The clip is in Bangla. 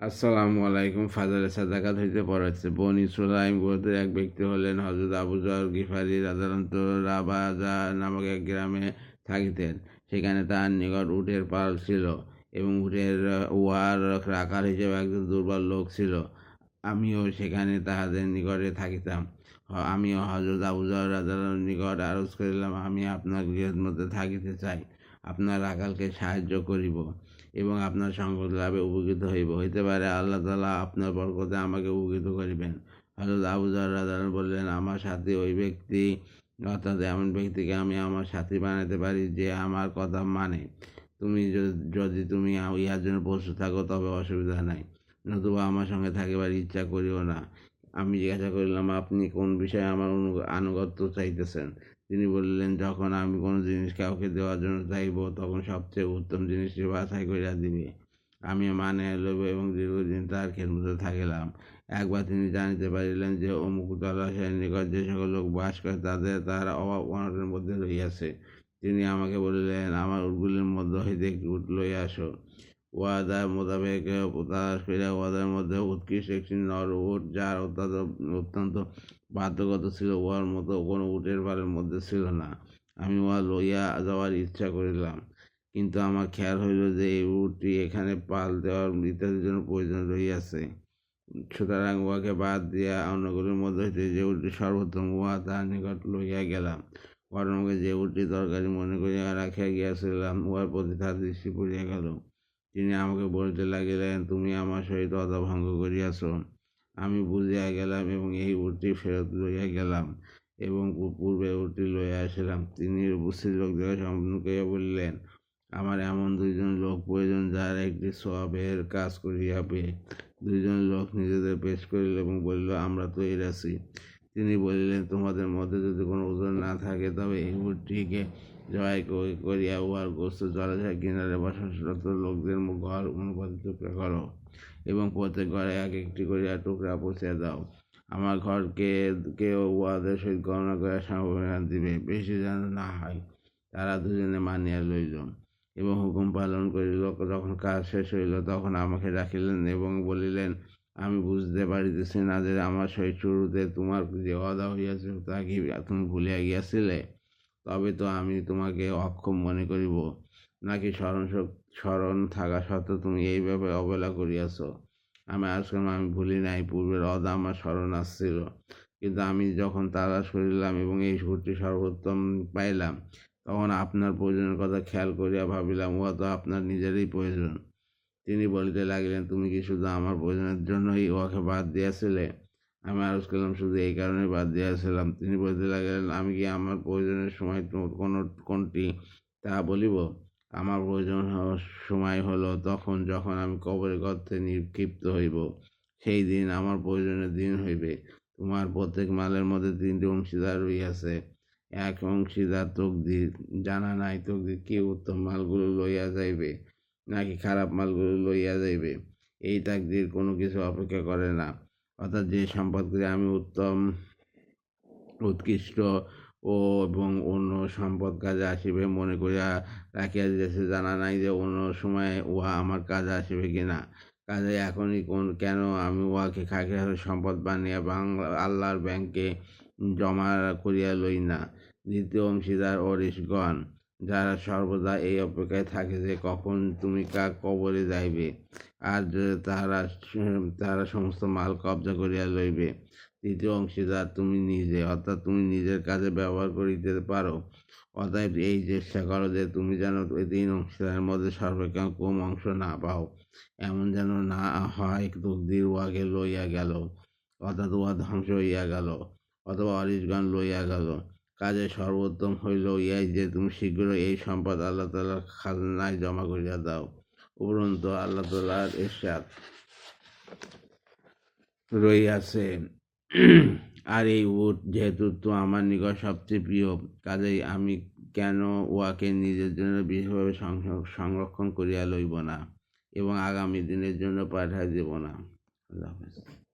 আসসালামু আলাইকুম ফাজারে সাদাকাত হইতে পড়াচ্ছে। বনি সুলাইম গোত্রের এক ব্যক্তি হলেন হজরত আবু জর গিফারি সাধারণত রাবাজা নামক এক গ্রামে থাকিতেন। সেখানে তার নিকট উটের পাল ছিল এবং উটের উহার রাখার হিসেবে একজন দুর্বল লোক ছিল। আমিও সেখানে তাহাদের নিকটে থাকিতাম। আমিও হজরত আবু জর রাজার নিকট আরজ করিলাম, আমি আপনার গৃহের মধ্যে থাকিতে চাই। আপনার রাখালকে সাহায্য করিব এবং আপনার সঙ্গ লাভে উপকৃত হইব। হইতে পারে আল্লাহ তালা আপনার বরকতে আমাকে উপকৃত করিবেন। হজরত আবু জার রাজান বললেন, আমার সাথে ওই ব্যক্তি, অর্থাৎ এমন ব্যক্তিকে আমি আমার সাথী বানাতে পারি যে আমার কথা মানে। তুমি যদি- তুমি ইহার জন্য প্রস্তুত থাকো, তবে অসুবিধা নাই। নতুবা আমার সঙ্গে থাকিবার ইচ্ছা করিও না। আমি জিজ্ঞাসা করিলাম, আপনি কোন বিষয়ে আমার আনুগত্য চাইতেছেন? তিনি বললেন, যখন আমি কোনো জিনিস কাউকে দেওয়ার জন্য চাইব, তখন সবচেয়ে উত্তম জিনিসটি বাছাই করিয়া দিবে। আমি মানে লইব এবং দীর্ঘদিন তার খেদমতে থাকিলাম। একবার তিনি জানিতে পারিলেন যে, অমুক জলাশয়ের নিকট যে সকল লোক বাস করে তাদের তার অভাব অনটনের মধ্যে রইয়াছে তিনি আমাকে বলিলেন, আমার উটগুলির মধ্যে হইতে একটি উট লইয়া আসো। ওয়াদা মোতাবেক তালাশ করিয়া ওয়াদার মধ্যে উৎকৃষ্ট একটি নর উট, যার অত্যন্ত অত্যন্ত বাধ্যগত ছিল, উহার মতো কোনো উটের পালের মধ্যে ছিল না। আমি উহা লইয়া যাওয়ার ইচ্ছা করিলাম, কিন্তু আমার খেয়াল হইল যে এই উটটি এখানে পাল দেওয়ার ইত্যাদির জন্য প্রয়োজন রহিয়াছে। সুতরাং উহাকে বাদ দিয়া অন্যগুলির মধ্যে হইতে যে উটটি সর্বোত্তম, উহা তার নিকট লইয়া গেলাম। ঘটনাকে যে উটটি দরকারি মনে করিয়া রাখিয়া গিয়াছিলাম, উহার প্রতি তার দৃষ্টি পড়িয়া গেল। তিনি আমাকে বলতে লাগিলেন, তুমি আমার সহিত অদভঙ্গ করিয়াছ। আমি বুঝিয়া গেলাম এবং এই উটটি ফেরত লইয়া গেলাম এবং পূর্বে উটটি লইয়া আসিলাম। তিনি উপস্থিত লোকদের করিয়া বললেন, আমার এমন দুইজন লোক প্রয়োজন যারা একটি সবের কাজ করিয়াবে দুইজন লোক নিজেদের পেশ করিল এবং বলিল, আমরা তো এর আছি তিনি বলিলেন, তোমাদের মধ্যে যদি কোনো ওজন না থাকে, তবে এই উটটিকে জয় করিয়া উহার গোস্ত জলাশয় কিনারে বসবাসরত লোকদের ঘর অনুপাতে টুকরা করো এবং প্রত্যেক ঘরে এক একটি করিয়া টুকরা পৌঁছে দাও। আমার ঘরকে কেউ উহাদের সহিত গণনা করে সমবেদনা দিবে। বেশি যেন না হয়, তারা দুজনে মানিয়া লইল এবং হুকুম পালন করিল। যখন কাজ শেষ হইল, তখন আমাকে ডাকিলেন এবং বলিলেন আমি বুঝতে পারিতেছি না যে আমার সেই শুরুতে তোমার যে অদা হইয়াছে তা কি তুমি ভুলিয়া গিয়াছিলে? তবে তো আমি তোমাকে অক্ষম মনে করিব। নাকি স্মরণ স্মরণ থাকা সত্ত্বেও তুমি এই ব্যাপারে অবহেলা করিয়াছ? আমি আজকাল আমি ভুলি নাই, পূর্বের অদা আমার স্মরণ আসছিল। কিন্তু আমি যখন তালাশ করিলাম এবং এই সুরটি সর্বোত্তম পাইলাম, তখন আপনার প্রয়োজনের কথা খেয়াল করিয়া ভাবিলাম, উহা তো আপনার নিজেরই প্রয়োজন। তিনি বলিতে লাগিলেন, তুমি কি শুধু আমার প্রয়োজনের জন্যই উহাকে বাদ দিয়াছিলে? আমি আরজ করলাম, শুধু এই কারণে বাদ দিয়াছিলাম। তিনি বলতে লাগিলেন, আমি কি আমার প্রয়োজনের সময় কোনো, কোনটি তা বলিব? আমার প্রয়োজন সময় হলো তখন যখন আমি কবরের গর্তে নিক্ষিপ্ত হইব। সেই দিন আমার প্রয়োজনের দিন হইবে। তোমার প্রত্যেক মালের মধ্যে তিনটি অংশীদার রইয়াছে এক অংশীদার তকদির, জানা নাই তকদির কি উত্তম মালগুলো লইয়া যাইবে? নাকি খারাপ মালগুলো লইয়া যাইবে? এই তাকদির কোনো কিছু অপেক্ষা করে না। অর্থাৎ যে সম্পদগুলি আমি উত্তম, উৎকৃষ্ট ও এবং অন্য সম্পদ কাজে আসিবে মনে করিয়া রাখিয়া দিয়েছে জানা নাই যে অন্য সময়ে উহা আমার কাজে আসিবে কিনা কাজে এখনই কোন, কেন আমি উহাকে খাকি সম্পদ বানিয়া বাংলা, আল্লাহর ব্যাংকে জমা করিয়া লই না? দ্বিতীয় অংশীদার ঋষগণ যারা সর্বদা এই অপেক্ষায় থাকে যে কখন তুমি কা কবরে যাইবে আর তাহারা তাহারা সমস্ত মাল কবজা করিয়া লইবে। তৃতীয় অংশীদার তুমি নিজে, অর্থাৎ তুমি নিজের কাজে ব্যবহার করিতে পারো। অতএব এই চেষ্টা করো যে তুমি যেন ওই তিন অংশীদারের মধ্যে সর্বাপেক্ষা কম অংশ না পাও, এমন যেন না হয় তকদির উহাকে লইয়া গেল, অর্থাৎ উহা ধ্বংস হইয়া গেল, অথবা অরিশগণ লইয়া গেল। কাজে সর্বোত্তম হইল ইয়াই যে তুমি শীঘ্র এই সম্পদ আল্লাহ তালার খাজনায় জমা করিয়া দাও। উপরন্তু আল্লাহ তালার এরশাদ রইয়াছে আর এই উট যেহেতু তো আমার নিকট সবচেয়ে প্রিয়, কাজেই আমি কেন উহাকে নিজের জন্য বিশেষভাবে সংর- সংরক্ষণ করিয়া লইব না এবং আগামী দিনের জন্য পাঠাই দেব না? আল্লাহ হাফেজ।